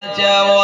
家我。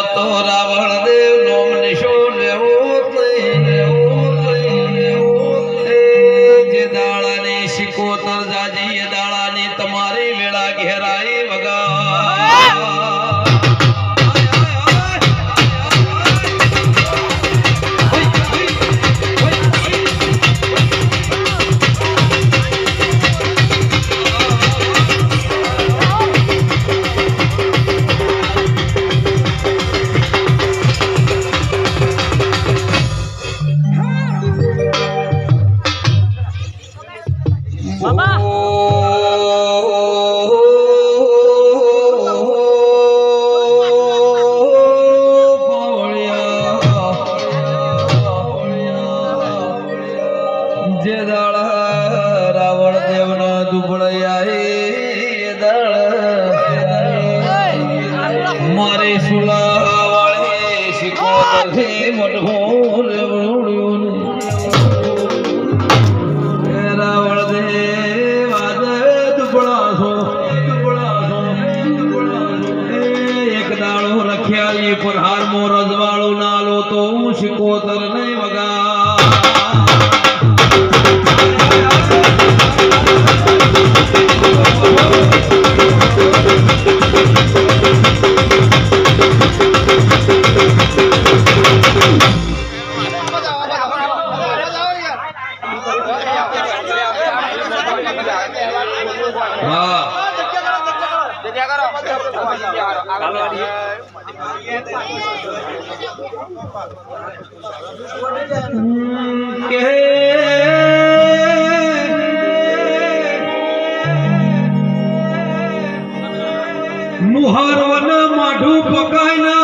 મુહારવાના માઢું પકાયના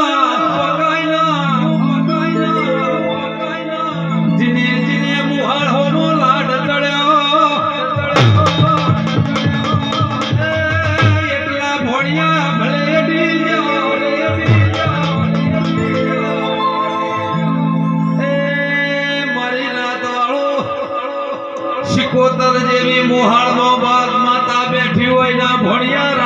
અંતર જેવી મોહાળનો બાગ માતા બેઠી હોય ના ભણિયા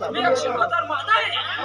Bir akşam kadar mağda ya.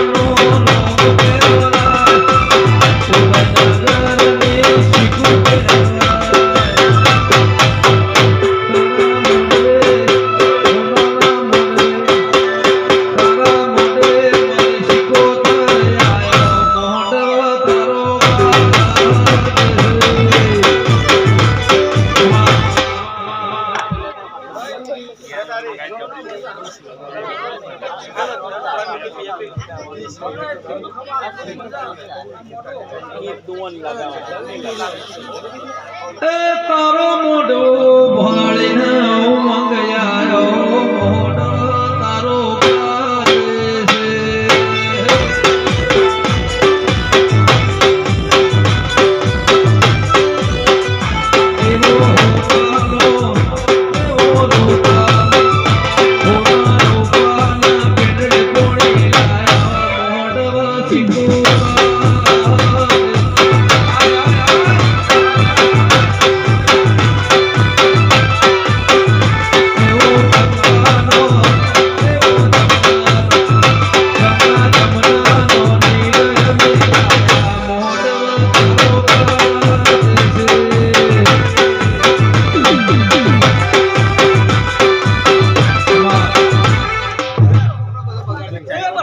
એ તારો મોઢો ભાળીને ઉમંગ આયો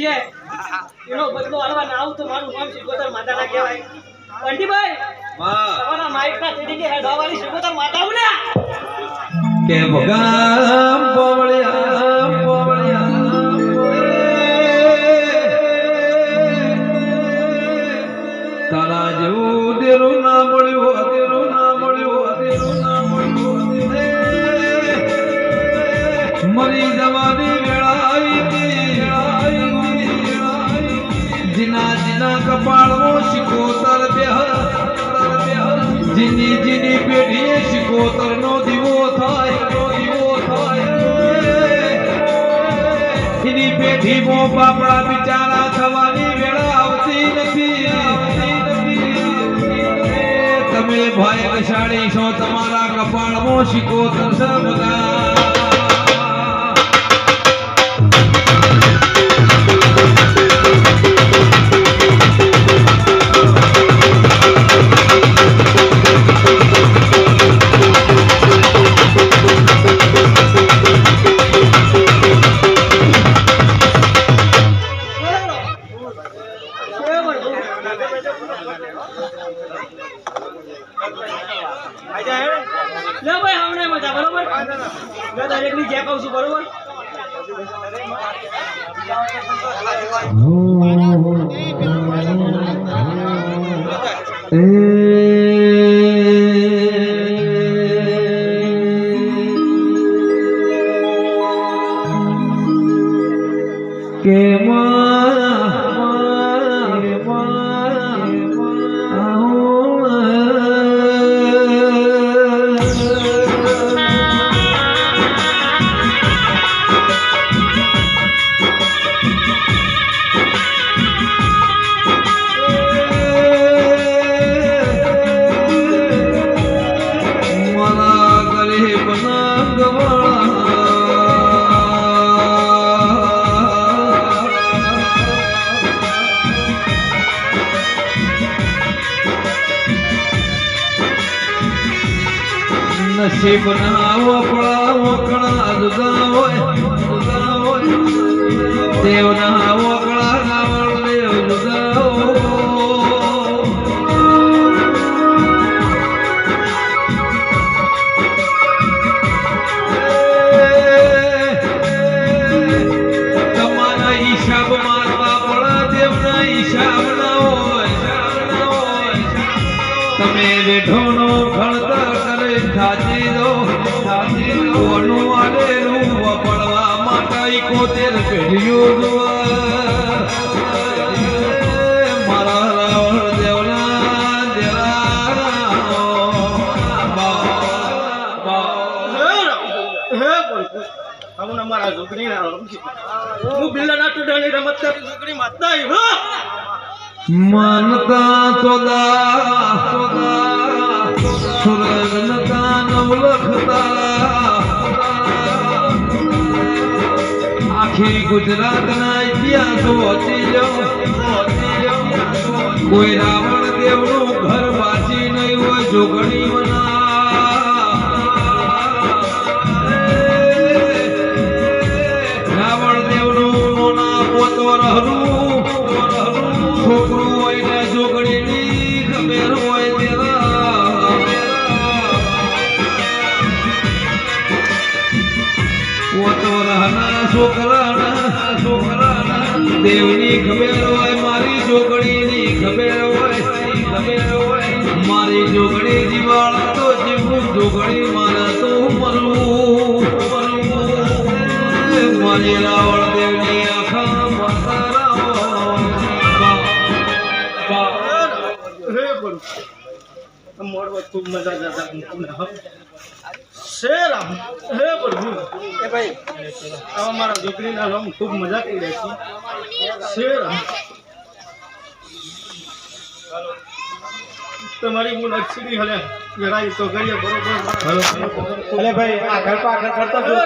છે. એનો બદલો હાલવા ના આવું તો મારું નામ શિકોતર માતા ના કહેવાય બંટીભાઈ તમારા માઇકના તેડી કે હેડવાવાળી શિકોતર માતા આવું ને કે ભગામ જીના કપાળમાં શિકોતર બેહ જીની જીની પેઢીએ શિકોતરનો દીવો થાય, નો દીવો થાય. એની પેઢીમાં બાપડા બિચારા થવાની વેળા આવતી નથી. તમે ભાઈ કશાળી છો, તમારા કપાળમાં શિકોતર છે લે ભાઈ બરોબર? મેં દરેકની જે કહું છું બરોબર? નસીબ ના વપડા વકડા જુદા હોય જુદા હોય. દેવ તમે વેઠોનો ખળતર કરે સાચી દો સાચી કોનું આલેલું વપડવા માટે ઇકોતેર પેઢીયું મારા રાવણ દેવના દેવના મારા છોકરી હું બિલ્લા ના ટુડાની રમત કરી છોકરી માતા આવ્યો માનતા સોદા સુરગનતા નવલખતા આખી ગુજરાતના ઇતિહાસો વાંચી જાઓ. કોઈ રાવણ દેવનું ઘર વાંચી નહીં હોય, જોગણી રાવણ છોકરાના છોકરાના દેવની ખબર હોય, મારી જોગણીની ખબર હોય હોય. મારી જોગડી જીવાળા તો જીવું જોગણી મારા તો મરવું. મરવું મારી રાવણ દેવની આખા હે પ્રભુ. મજા જતા છે રામ. હે પ્રભુ. એ ભાઈ. આવા મારા છોકરીના રમ ખૂબ મજા કરી રહી છે રામ. તમારી હું નક્ષરી હલે. જરાય તો કરીએ બરોબર. અલે ભાઈ આગળ પાછળ કરતો જો